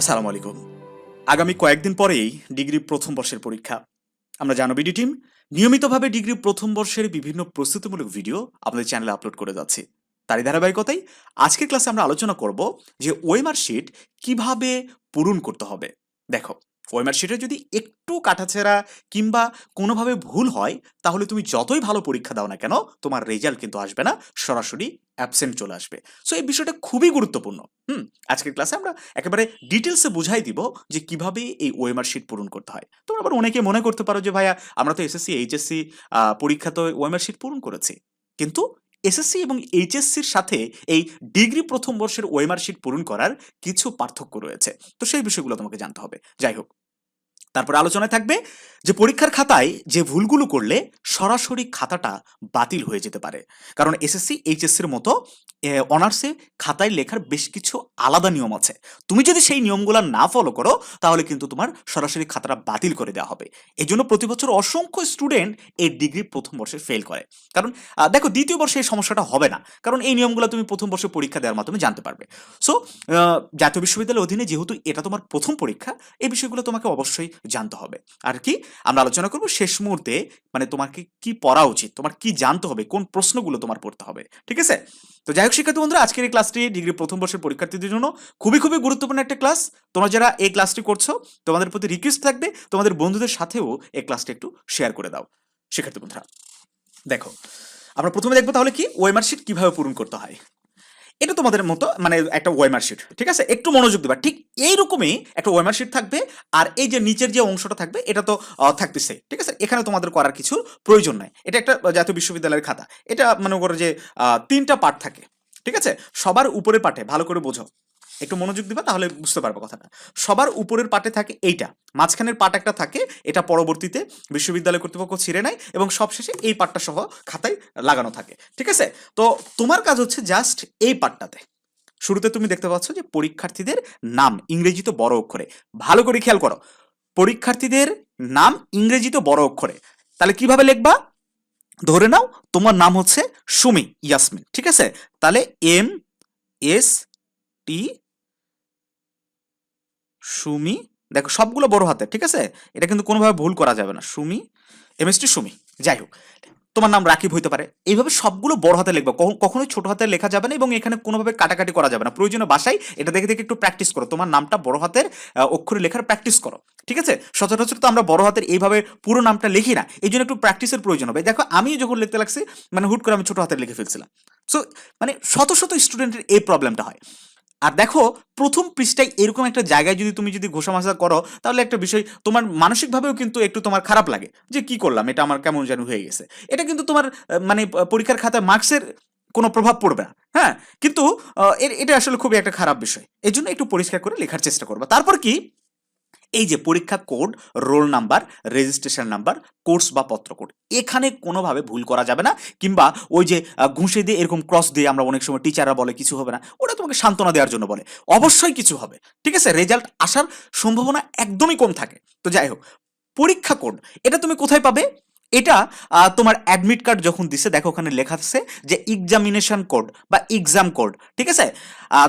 আসসালামু আলাইকুম। আগামী কয়েকদিন পরেই ডিগ্রি প্রথম বর্ষের পরীক্ষা। আমরা জানো বিডি টিম, নিয়মিতভাবে ডিগ্রি প্রথম বর্ষের বিভিন্ন প্রস্তুতিমূলক ভিডিও আমাদের চ্যানেলে আপলোড করে যাচ্ছি। তারই ধারাবাহিকতাই আজকের ক্লাসে আমরা আলোচনা করব যে ওয়েমার শিট কীভাবে পূরণ করতে হবে। দেখো শিটে যদি একটু কাটাছেড়া কিংবা কোনোভাবে ভুল হয়, তাহলে তুমি যতই ভালো পরীক্ষা দাও না কেন, তোমার রেজাল্ট কিন্তু আসবে না, সরাসরি অ্যাবসেন্ট চলে আসবে। সো এই বিষয়টা খুবই গুরুত্বপূর্ণ। হুম, আজকের ক্লাসে আমরা একেবারে ডিটেলসে বুঝাই দিব যে কীভাবে এই ওয়েমার শিট পূরণ করতে হয়। তোমরা আবার অনেকে মনে করতে পারো যে, ভাইয়া, আমরা তো এসএসসি এইচএসসি পরীক্ষা তো ওয়েমার শিট পূরণ করেছি। কিন্তু এসএসসি এবং এইচএসসির সাথে এই ডিগ্রি প্রথম বর্ষের ওয়েমার শিট পূরণ করার কিছু পার্থক্য রয়েছে। তো সেই বিষয়গুলো তোমাকে জানতে হবে। যাই হোক তারপর আলোচনায় থাকবে যে পরীক্ষার খাতায় যে ভুলগুলো করলে সরাসরি খাতাটা বাতিল হয়ে যেতে পারে। কারণ এসএসসি এইচএসসির মতো অনার্সে খাতায় লেখার বেশ কিছু আলাদা নিয়ম আছে। তুমি যদি সেই নিয়মগুলো না ফলো করো, তাহলে কিন্তু তোমার সরাসরি খাতাটা বাতিল করে দেওয়া হবে। এই জন্য প্রতি বছর অসংখ্য স্টুডেন্ট এই ডিগ্রি প্রথম বর্ষে ফেল করে। কারণ দেখো, দ্বিতীয় বর্ষে এই সমস্যাটা হবে না। কারণ এই নিয়মগুলো তুমি প্রথম বর্ষে পরীক্ষা দেওয়ার মাধ্যমে জানতে পারবে। সো জাতীয় বিশ্ববিদ্যালয়ের অধীনে যেহেতু এটা তোমার প্রথম পরীক্ষা, এই বিষয়গুলো তোমাকে অবশ্যই জানতে হবে। আর কি, আমরা আলোচনা করব শেষ মুহূর্তে মানে তোমাকে কি পড়া উচিত, তোমার কি জানতে হবে, কোন প্রশ্নগুলো তোমার পড়তে হবে, ঠিক আছে? তো যাই হোক শিক্ষার্থী বন্ধুরা, আজকের এই ক্লাসটি ডিগ্রি প্রথম বর্ষের পরীক্ষার্থীদের জন্য খুবই খুবই গুরুত্বপূর্ণ একটা ক্লাস তোমরা যারা এই ক্লাসটি করছ, তোমাদের প্রতি রিকোয়েস্ট থাকবে, তোমাদের বন্ধুদের সাথেও এই ক্লাসটি একটু শেয়ার করে দাও। শিক্ষার্থী বন্ধুরা, দেখো, আমরা প্রথমে দেখব তাহলে কি ওয়েমার শিট কীভাবে পূরণ করতে হয়? এটা তোমাদের মতো মানে একটা ওয়েমার শিট ঠিক আছে? একটু মনোযোগ দেবা। ঠিক এইরকমই একটা ওয়েমার শিট থাকবে আর এই যে নিচের যে অংশটা থাকবে, এটা তো থাকতেছে, ঠিক আছে? এখানে তোমাদের করার কিছু প্রয়োজন নাই। এটা একটা জাতীয় বিশ্ববিদ্যালয়ের খাতা। এটা মনে করো যে তিনটা পার্ট থাকে, ঠিক আছে? সবার উপরে পাটে ভালো করে বোঝো। একটু মনোযোগ দিবা, তাহলে বুঝতে পারবে কথাটা। সবার উপরের পাটে থাকে এইটা, মাঝখানের পাট একটা থাকে, এটা পরবর্তীতে বিশ্ববিদ্যালয় কর্তৃপক্ষ ছিঁড়ে নেয় এবং সবশেষে এই পাটটা সহ খাতায় লাগানো থাকে, ঠিক আছে? তো তোমার কাজ হচ্ছে জাস্ট এই পাটটাতে। শুরুতে তুমি দেখতে পাচ্ছ যে পরীক্ষার্থীদের নাম ইংরেজিতে বড় অক্ষরে। ভালো করে খেয়াল করো, পরীক্ষার্থীদের নাম ইংরেজিতে বড় অক্ষরে। তাহলে কীভাবে লিখবা? ধরে নাও তোমার নাম হচ্ছে সুমি, ইয়াসমিন, ঠিক আছে? তাহলে এম, এস, টি সুমি, দেখো সবগুলো বড় হাতে ঠিক আছে? এটা কিন্তু কোনোভাবে ভুল করা যাবে না। Sumi, M S T Sumi, যাই হোক, তোমার নাম রাকিব হইতে পারে। এইভাবে সবগুলো বড় হাতে লিখবা কখ- কখনোই ছোট হাতে লেখা যাবে না এবং এখানে কোনোভাবে কাটাকাটি করা যাবে না। প্রয়োজনে বাসায় এটা দেখে দেখে একটু প্র্যাকটিস করো। তোমার নামটা বড় হাতের অক্ষরে লেখার প্র্যাকটিস করো, ঠিক আছে? সচরাচর তো আমরা বড় হাতের এইভাবে পুরো নামটা লিখি না, এই জন্য একটু প্র্যাকটিসের প্রয়োজন হবে। দেখো আমি যখন লিখতে লাগছি মানে হুট করে আমি ছোট হাতে লিখে ফেলছিলাম। সো মানে শত শত স্টুডেন্টের এই প্রবলেমটা হয়। আর দেখো, প্রথম পৃষ্ঠায় এরকম একটা জায়গায় যদি তুমি যদি ঘোষামাসা করো, তাহলে একটা বিষয়, তোমার মানসিকভাবেও কিন্তু একটু তোমার খারাপ লাগে যে কি করলাম, এটা আমার কেমন যেন হয়ে গেছে। এটা কিন্তু তোমার মানে পরীক্ষার খাতায় মার্কসের কোনো প্রভাব পড়বে না হ্যাঁ? কিন্তু এটা আসলে খুবই একটা খারাপ বিষয়। এই জন্য একটু পরিষ্কার করে লেখার চেষ্টা করবা। তারপর কি? এই যে পরীক্ষা code, roll number, registration number, course বা পত্র কোড, এখানে কোনোভাবে ভুল করা যাবে না। কিংবা ওই যে ঘুষে দিয়ে এরকম ক্রস দিয়ে আমরা অনেক সময় টিচাররা বলে কিছু হবে না ওটা তোমাকে সান্ত্বনা দেওয়ার জন্য বলে। অবশ্যই কিছু হবে, ঠিক আছে? রেজাল্ট আসার সম্ভাবনা একদমই কম থাকে। তো যাই হোক, পরীক্ষা কোড, এটা তুমি কোথায় পাবে? এটা তোমার অ্যাডমিট কার্ড যখন দিছে, দেখো ওখানে লেখা আছে যে এক্সামিনেশন কোড বা এক্সাম কোড ঠিক আছে?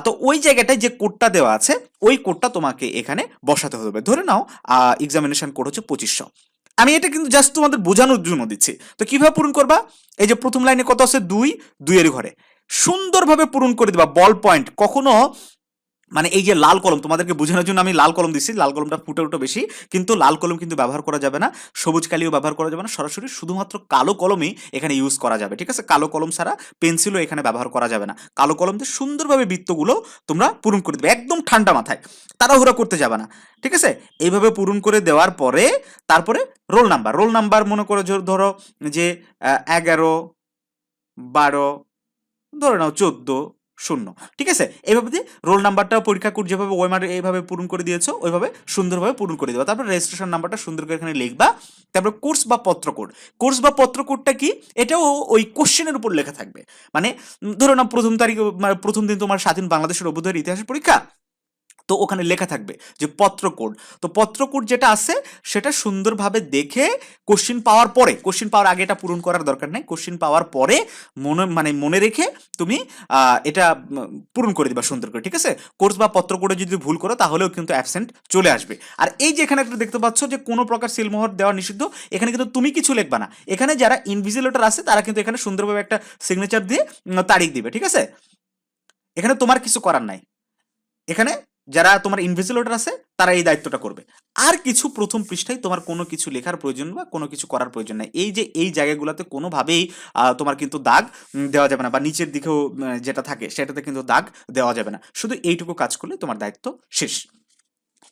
তো ওই জায়গাটায় যে কোডটা দেওয়া আছে, ওই কোডটা তোমাকে এখানে বসাতে হবে। ধরে নাও এক্সামিনেশন কোড হচ্ছে পঁচিশশো। আমি এটা কিন্তু জাস্ট তোমাদের বোঝানোর জন্য দিচ্ছি। তো কীভাবে পূরণ করবা? এই যে প্রথম লাইনে কত আছে? দুই, দুইয়ের ঘরে। সুন্দরভাবে পূরণ করে দিবা বল পয়েন্ট কখনো মানে এই যে লাল কলম, তোমাদেরকে বোঝানোর জন্য আমি লাল কলম দিচ্ছি, লাল কলমটা ফুটে উঠে বেশি, কিন্তু লাল কলম কিন্তু ব্যবহার করা যাবে না, সবুজ কালিও ব্যবহার করা যাবে না, সরাসরি শুধুমাত্র কালো কলমই এখানে ইউজ করা যাবে, ঠিক আছে? কালো কলম ছাড়া পেন্সিলও এখানে ব্যবহার করা যাবে না। কালো কলম দিয়ে সুন্দরভাবে বৃত্তগুলো তোমরা পূরণ করে দেবে, একদম ঠান্ডা মাথায়, তাড়াহুড়া করতে যাবে না, ঠিক আছে? এইভাবে পূরণ করে দেওয়ার পরে, তারপরে রোল নাম্বার রোল নাম্বার মনে করে ধরো- যে এগারো, বারো, ধরে নাও চোদ্দ শূন্য। ঠিক আছে? এইভাবে রোল নাম্বারটা পরীক্ষা করে যেভাবে ওয়েমার এইভাবে পূরণ করে দিয়েছ, ওইভাবে সুন্দরভাবে পূরণ করে দেবা। তারপর রেজিস্ট্রেশন নাম্বারটা সুন্দর করে এখানে লিখবা। তারপর কোর্স বা পত্র কোড কোর্স বা পত্র কোডটা কি? এটাও ওই কোশ্চেনের উপর লেখা থাকবে। মানে ধরো না প্রথম তারিখ মানে প্রথম দিন তোমার স্বাধীন বাংলাদেশের অভ্যুদয়ের ইতিহাসের পরীক্ষা? তো ওখানে লেখা থাকবে যে পত্র কোড তো পত্র কোড যেটা আছে, সেটা সুন্দরভাবে দেখে কোশ্চিন পাওয়ার পরে কোশ্চিন পাওয়ার আগে এটা পূরণ করার দরকার নেই। কোশ্চিন পাওয়ার পরে মনে মানে মনে রেখে তুমি এটা পূরণ করে দিবা সুন্দর করে, ঠিক আছে? কোর্স বা পত্র কোডে যদি ভুল করো, তাহলেও কিন্তু অ্যাবসেন্ট চলে আসবে। আর এই যে এখানে একটা দেখতে পাচ্ছ যে কোনো প্রকার সিলমোহর দেওয়া নিষিদ্ধ, এখানে কিন্তু তুমি কিছু লিখবা না। এখানে যারা ইনভিজিলেটর আছে, তারা কিন্তু এখানে সুন্দরভাবে একটা সিগনেচার দিয়ে তারিখ দিবে, ঠিক আছে? এখানে তোমার কিছু করার নাই। এখানে যারা তোমার ইনভিজিলেটর আছে, তারা এই দায়িত্বটা করবে। আর কিছু প্রথম পৃষ্ঠায় তোমার কোনো কিছু লেখার প্রয়োজন বা কোনো কিছু করার প্রয়োজন নাই। এই যে এই জায়গাগুলোতে কোনোভাবেই তোমার কিন্তু দাগ দেওয়া যাবে না বা নিচের দিকেও যেটা থাকে সেটাতে কিন্তু দাগ দেওয়া যাবে না। শুধু এইটুকু কাজ করলে তোমার দায়িত্ব শেষ।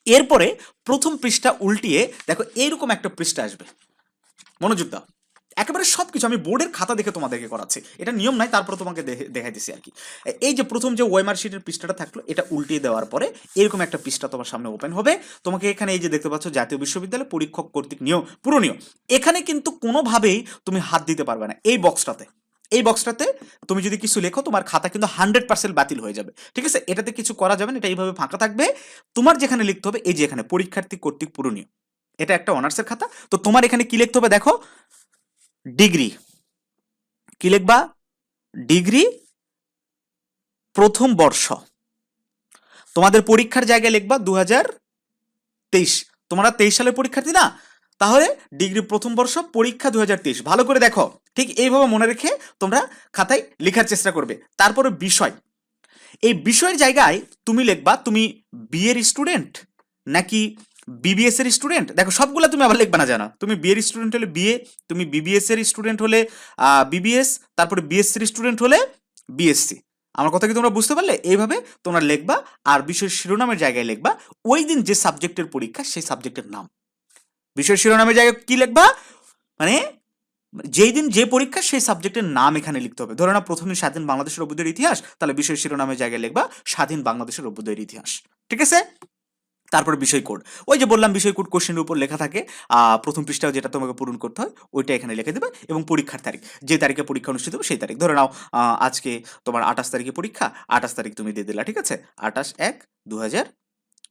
এরপরে প্রথম পৃষ্ঠা উল্টিয়ে, দেখো এইরকম একটা পৃষ্ঠা আসবে। মনোযোগ দাও। একেবারে সব কিছু আমি বোর্ডের খাতা দেখে তোমাদেরকে করাচ্ছি। এটা নিয়ম নাই, তারপর তোমাকে দেখে- দেখাই দিছি আর কি। এই যে প্রথম যে ওয়েমার শিটের পৃষ্ঠাটা থাকল, এটা উল্টিয়ে দেওয়ার পরে এরকম একটা পৃষ্ঠা তোমার সামনে ওপেন হবে। তোমাকে এখানে এই যে দেখতে পাচ্ছ, জাতীয় বিশ্ববিদ্যালয় পরীক্ষক কর্তৃক নিয়ম পূরণীয়। এখানে কিন্তু কোনোভাবেই তুমি হাত দিতে পারবে না, এই বক্সটাতে এই বক্সটাতে তুমি যদি কিছু লেখো, তোমার খাতা কিন্তু হান্ড্রেড পার্সেন্ট বাতিল হয়ে যাবে। ঠিক আছে? এটাতে কিছু করা যাবে না, এটা এইভাবে ফাঁকা থাকবে। তোমার যেখানে লিখতে হবে, এই যে এখানে পরীক্ষার্থী কর্তৃক পূরণীয়। এটা একটা অনার্সের খাতা। তো তোমার এখানে কি লিখতে হবে দেখো? ডিগ্রি। কি লিখবা? ডিগ্রি প্রথম বর্ষ। তোমাদের পরীক্ষার জায়গায় লিখবা দু হাজার তেইশ। তোমরা তেইশ সালের পরীক্ষার্থী না? তাহলে ডিগ্রি প্রথম বর্ষ, পরীক্ষা দু তেইশ। ভালো করে দেখো। ঠিক এইভাবে মনে রেখে তোমরা খাতায় লেখার চেষ্টা করবে। তারপরে বিষয়। এই বিষয়ের জায়গায় তুমি লিখবা, তুমি বিয়ের স্টুডেন্ট নাকি বিবিএস এর স্টুডেন্ট দেখো, সবগুলো তুমি আবার লিখবে না, জানো। তুমি বিয়ের স্টুডেন্ট হলে বিএ তুমি বিবিএস এর স্টুডেন্ট হলে বিবিএস তারপরে বিএসসির স্টুডেন্ট হলে বিএসসি আমার কথা কি তোমরা বুঝতে পারলে? এইভাবে তোমরা লিখবা, আর বিষয় শিরোনামের জায়গায় লিখবা, ওই দিন যে সাবজেক্টের পরীক্ষা, সেই সাবজেক্টের নাম। বিষয় শিরোনামের জায়গায় কি লিখবা? মানে যেই দিন যে পরীক্ষা, সেই সাবজেক্টের নাম এখানে লিখতে হবে। ধরো না প্রথমে স্বাধীন বাংলাদেশের অভ্যুদয়ের ইতিহাস, তাহলে বিষয় শিরোনামের জায়গায় লিখবা, স্বাধীন বাংলাদেশের অভ্যুদয়ের ইতিহাস। ঠিক আছে? তারপরে বিষয় কোড। ওই যে বললাম বিষয় কোড কোশ্চেনের উপর লেখা থাকে প্রথম পৃষ্ঠাও যেটা তোমাকে পূরণ করতে হয়, ওইটা এখানে লিখে দেবে এবং পরীক্ষার তারিখ। যে তারিখে পরীক্ষা অনুষ্ঠিত হবে সেই তারিখ। ধরে নাও আজকে তোমার আঠাশ তারিখে পরীক্ষা, আঠাশ তারিখ তুমি দিয়ে দিলা, ঠিক আছে? আঠাশ এক দু হাজার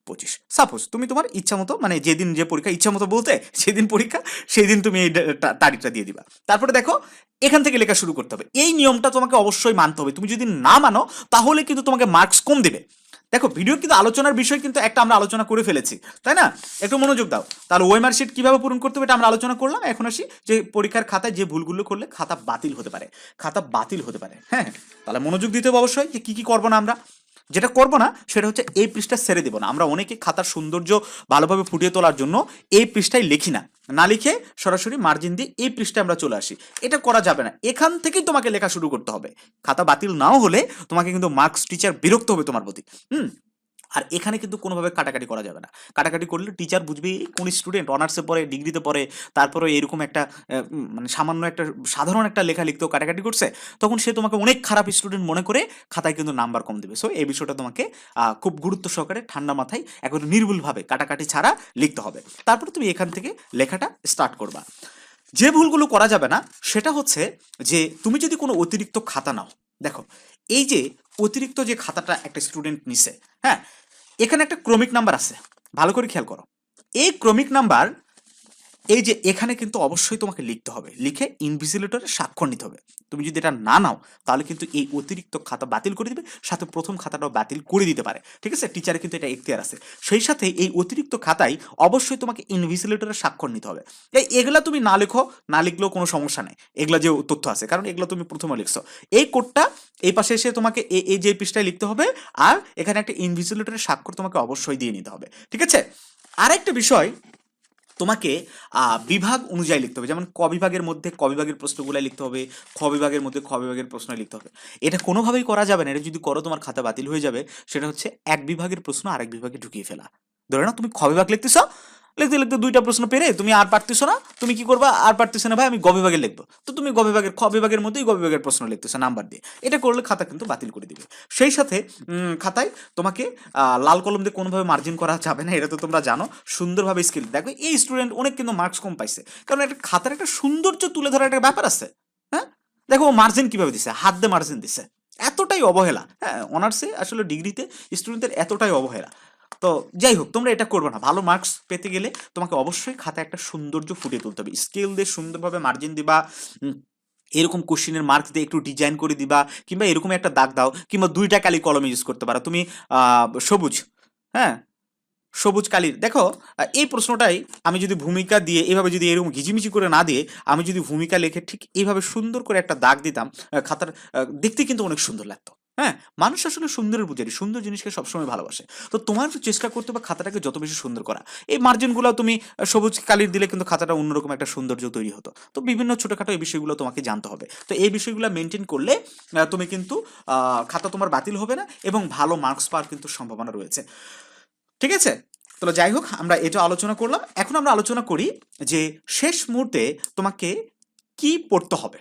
পঁচিশ। সাপোজ তুমি তোমার ইচ্ছা মতো মানে যেদিন যে পরীক্ষা ইচ্ছা মতো বলতে সেদিন পরীক্ষা সেই দিন তুমি এই তারিখটা দিয়ে দিবা। তারপরে দেখো, এখান থেকে লেখা শুরু করতে হবে। এই নিয়মটা তোমাকে অবশ্যই মানতে হবে। তুমি যদি না মানো, তাহলে কিন্তু তোমাকে মার্কস কম দেবে। দেখো ভিডিও কিন্তু আলোচনার বিষয় কিন্তু একটা আমরা আলোচনা করে ফেলেছি, তাই না? একটু মনোযোগ দাও। তাহলে ওয়েমার শিট কীভাবে পূরণ করতে হবে এটা আমরা আলোচনা করলাম, এখন আসি যে পরীক্ষার খাতায় যে ভুলগুলো করলে খাতা বাতিল হতে পারে, খাতা বাতিল হতে পারে হ্যাঁ? তাহলে মনোযোগ দিতে হবে অবশ্যই যে কী কী করব না আমরা। যেটা করব না, সেটা হচ্ছে এই পৃষ্ঠা ছেড়ে দেবো না। আমরা অনেকে খাতার সৌন্দর্য ভালোভাবে ফুটিয়ে তোলার জন্য এই পৃষ্ঠায় লিখি না। না লিখে সরাসরি মার্জিন দিয়ে এই পৃষ্ঠে আমরা চলে আসি। এটা করা যাবে না। এখান থেকেই তোমাকে লেখা শুরু করতে হবে। খাতা বাতিল নাও হলে তোমাকে কিন্তু মার্কস টিচার বিরক্ত হবে তোমার প্রতি। হুম? আর এখানে কিন্তু কোনোভাবে কাটাকাটি করা যাবে না। কাটাকাটি করলে টিচার বুঝবে কোন স্টুডেন্ট অনার্সে পড়ে ডিগ্রিতে পড়ে, তারপরে এরকম একটা মানে সামান্য একটা সাধারণ একটা লেখা লিখতেও কাটাকাটি করছে, তখন সে তোমাকে অনেক খারাপ স্টুডেন্ট মনে করে খাতায় কিন্তু নাম্বার কম দেবে। সো এই বিষয়টা তোমাকে খুব গুরুত্ব সহকারে ঠান্ডা মাথায় একবারে নির্ভুলভাবে কাটাকাটি ছাড়া লিখতে হবে। তারপরে তুমি এখান থেকে লেখাটা স্টার্ট করবা। যে ভুলগুলো করা যাবে না, সেটা হচ্ছে যে তুমি যদি কোনো অতিরিক্ত খাতা নাও, দেখো এই যে অতিরিক্ত যে খাতাটা একটা স্টুডেন্ট নিছে হ্যাঁ? এখানে একটা ক্রমিক নাম্বার আছে, ভালো করে খেয়াল করো। এই ক্রমিক নাম্বার এই যে এখানে কিন্তু অবশ্যই তোমাকে লিখতে হবে। লিখে ইনভিজিলেটরে স্বাক্ষর নিতে হবে। তুমি যদি এটা না নাও, তাহলে কিন্তু এই অতিরিক্ত খাতা বাতিল করে দিবে, সাথে প্রথম খাতাটাও বাতিল করে দিতে পারে। ঠিক আছে? টিচারে কিন্তু এটা এখতিয়ার আছে। সেই সাথে এই অতিরিক্ত খাতায় অবশ্যই তোমাকে ইনভিজিলেটরে স্বাক্ষর নিতে হবে। এই এগুলা তুমি না লেখো, না লিখলেও কোনো সমস্যা নেই। এগুলা যে তথ্য আছে, কারণ এগুলো তুমি প্রথমে লিখছো। এই কোডটা এই পাশে এসে তোমাকে এই এই যে পৃষ্ঠায় লিখতে হবে, আর এখানে একটা ইনভিজিলেটরের স্বাক্ষর তোমাকে অবশ্যই দিয়ে নিতে হবে। ঠিক আছে? আরেকটা বিষয় তোমাকে বিভাগ অনুযায়ী লিখতে হবে। যেমন ক বিভাগের মধ্যে ক বিভাগের প্রশ্নগুলো লিখতে হবে, খ বিভাগের মধ্যে খ বিভাগের প্রশ্ন লিখতে হবে। এটা কোনোভাবেই করা যাবে না। এটা যদি করো, তোমার খাতা বাতিল হয়ে যাবে। সেটা হচ্ছে এক বিভাগের প্রশ্ন আরেক বিভাগে ঢুকিয়ে ফেলা। ধরে না তুমি খ বিভাগ লিখতেছ লিখতে লিখতে দুইটা প্রশ্ন পেরে তুমি আর পারতেছো না, তুমি কি করবা? আর পারতেছো না ভাই, আমি গবিভাগে লিখব। তো তুমি গবিভাগের খ বিভাগের মধ্যেই গ বিভাগের প্রশ্ন লিখতেছো, নাম্বার দিয়ে। এটা করলে খাতা কিন্তু বাতিল করে দিবে। সেই সাথে খাতায় তোমাকে লাল কলম দিয়ে কোনোভাবে মার্জিন করা যাবে না, এটা তো তোমরা জানো। সুন্দরভাবে স্কিল দেখো, এই স্টুডেন্ট অনেক কিন্তু মার্কস কম পাইছে। কারণ একটা খাতার একটা সৌন্দর্য তুলে ধরার একটা ব্যাপার আছে। হ্যাঁ? দেখো মার্জিন কীভাবে দিছে? হাত দিয়ে মার্জিন দিছে। এতটাই অবহেলা। হ্যাঁ অনার্সে আসলে ডিগ্রিতে স্টুডেন্টদের এতটাই অবহেলা। তো যাই হোক, তোমরা এটা করবে না। ভালো মার্কস পেতে গেলে তোমাকে অবশ্যই খাতায় একটা সৌন্দর্য ফুটিয়ে তুলতে হবে। স্কেল দিয়ে সুন্দরভাবে মার্জিন দিবা এরকম কোশ্চেনের মার্ক দিয়ে একটু ডিজাইন করে দিবা, কিংবা এরকম একটা দাগ দাও, কিংবা দুইটা কালি কলম ইউজ করতে পারো। তুমি সবুজ হ্যাঁ? সবুজ কালির দেখো, এই প্রশ্নটাই আমি যদি ভূমিকা দিয়ে এভাবে যদি এরকম ঘিচিমিচি করে না দিয়ে আমি যদি ভূমিকা লিখে ঠিক এইভাবে সুন্দর করে একটা দাগ দিতাম খাতার দেখতে কিন্তু অনেক সুন্দর লাগতো। হ্যাঁ মানুষ আসলে সুন্দরের পূজারি। সুন্দর জিনিসকে সবসময় ভালোবাসে। তো তোমার চেষ্টা করতে হবে খাতাটাকে যত বেশি সুন্দর করা। এই মার্জিনগুলো তুমি সবুজ কালির দিলে কিন্তু খাতাটা অন্যরকম একটা সৌন্দর্য তৈরি হতো। তো বিভিন্ন ছোটোখাটো এই বিষয়গুলো তোমাকে জানতে হবে। তো এই বিষয়গুলো মেনটেন করলে তুমি কিন্তু খাতা তোমার বাতিল হবে না এবং ভালো মার্কস পাওয়ার কিন্তু সম্ভাবনা রয়েছে। ঠিক আছে? তাহলে যাই হোক, আমরা এটা আলোচনা করলাম। এখন আমরা আলোচনা করি যে শেষ মুহূর্তে তোমাকে কি পড়তে হবে?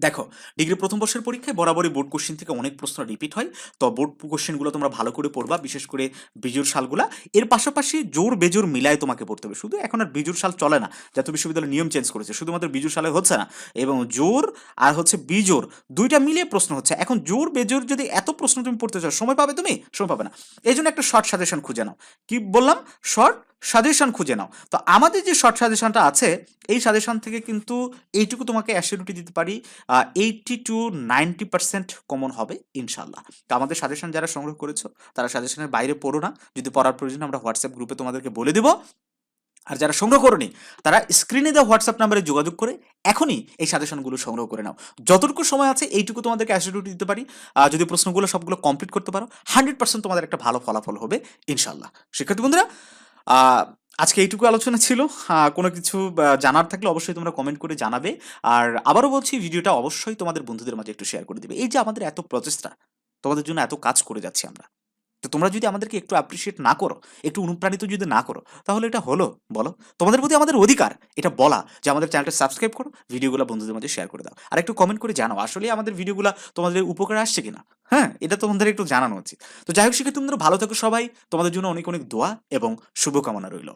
দেখো ডিগ্রি প্রথম বর্ষের পরীক্ষায় বরাবরই বোর্ড কোশ্চেন থেকে অনেক প্রশ্ন রিপিট হয়। তো বোর্ড কোশ্চেনগুলো তোমরা ভালো করে পড়বা, বিশেষ করে বিজুর সালগুলা। এর পাশাপাশি জোর বেজোর মিলায় তোমাকে পড়তে হবে। শুধু এখন আর বিজুর সাল চলে না। জাতীয় বিশ্ববিদ্যালয় নিয়ম চেঞ্জ করেছে। শুধুমাত্র বিজুর সালে হচ্ছে না। এবং জোর আর হচ্ছে বিজোর দুইটা মিলিয়ে প্রশ্ন হচ্ছে। এখন জোর বেজোর যদি এত প্রশ্ন তুমি পড়তে চাও, সময় পাবে তুমি? সময় পাবে না। এই জন্য একটা শর্ট সাজেশন খুঁজে নাও। কি বললাম? শর্ট সাজেশন খুঁজে নাও। তো আমাদের যে শর্ট সাজেশনটা আছে, এই সাজেশন থেকে কিন্তু এইটুকু তোমাকে অ্যাসিডিটি দিতে পারি eighty to ninety percent common হবে ইনশাল্লাহ তো আমাদের সাজেশন যারা সংগ্রহ করেছ, তারা সাজেশনের বাইরে পড়ো না। যদি পড়ার প্রয়োজন আমরা হোয়াটসঅ্যাপ গ্রুপে তোমাদেরকে বলে দেবো। আর যারা সংগ্রহ করনি, তারা স্ক্রিনে দেওয়া হোয়াটসঅ্যাপ নাম্বারে যোগাযোগ করে এখনই এই সাজেশনগুলো সংগ্রহ করে নাও। যতটুকু সময় আছে, এইটুকু তোমাদেরকে অ্যাসিডিটি দিতে পারি। যদি প্রশ্নগুলো সবগুলো কমপ্লিট করতে পারো হান্ড্রেড পার্সেন্ট তোমাদের একটা ভালো ফলাফল হবে ইনশাল্লাহ শিক্ষার্থী বন্ধুরা আজকে এইটুকু আলোচনা ছিল। কোনো কিছু জানার থাকলে অবশ্যই তোমরা কমেন্ট করে জানাবে। আর আবারও বলছি, ভিডিওটা অবশ্যই তোমাদের বন্ধুদের মাঝে একটু শেয়ার করে দিবে। এই যে আমাদের এত প্রচেষ্টা, তোমাদের জন্য এত কাজ করে যাচ্ছি আমরা। তো তোমরা যদি আমাদেরকে একটু অ্যাপ্রিসিয়েট না করো, একটু অনুপ্রাণিত যদি না করো, তাহলে এটা হলো, বলো? তোমাদের প্রতি আমাদের অধিকার, এটা বলা যে আমাদের চ্যানেলটা সাবস্ক্রাইব করো, ভিডিওগুলো বন্ধুদের মধ্যে শেয়ার করে দাও। আর একটু কমেন্ট করে জানাও, আসলে আমাদের ভিডিওগুলো তোমাদের উপকারে আসছে কিনা? হ্যাঁ এটা তোমাদের একটু জানানো উচিত। তো যাই হোক শিখে তোমাদের ভালো থাকো সবাই। তোমাদের জন্য অনেক অনেক দোয়া এবং শুভকামনা রইল।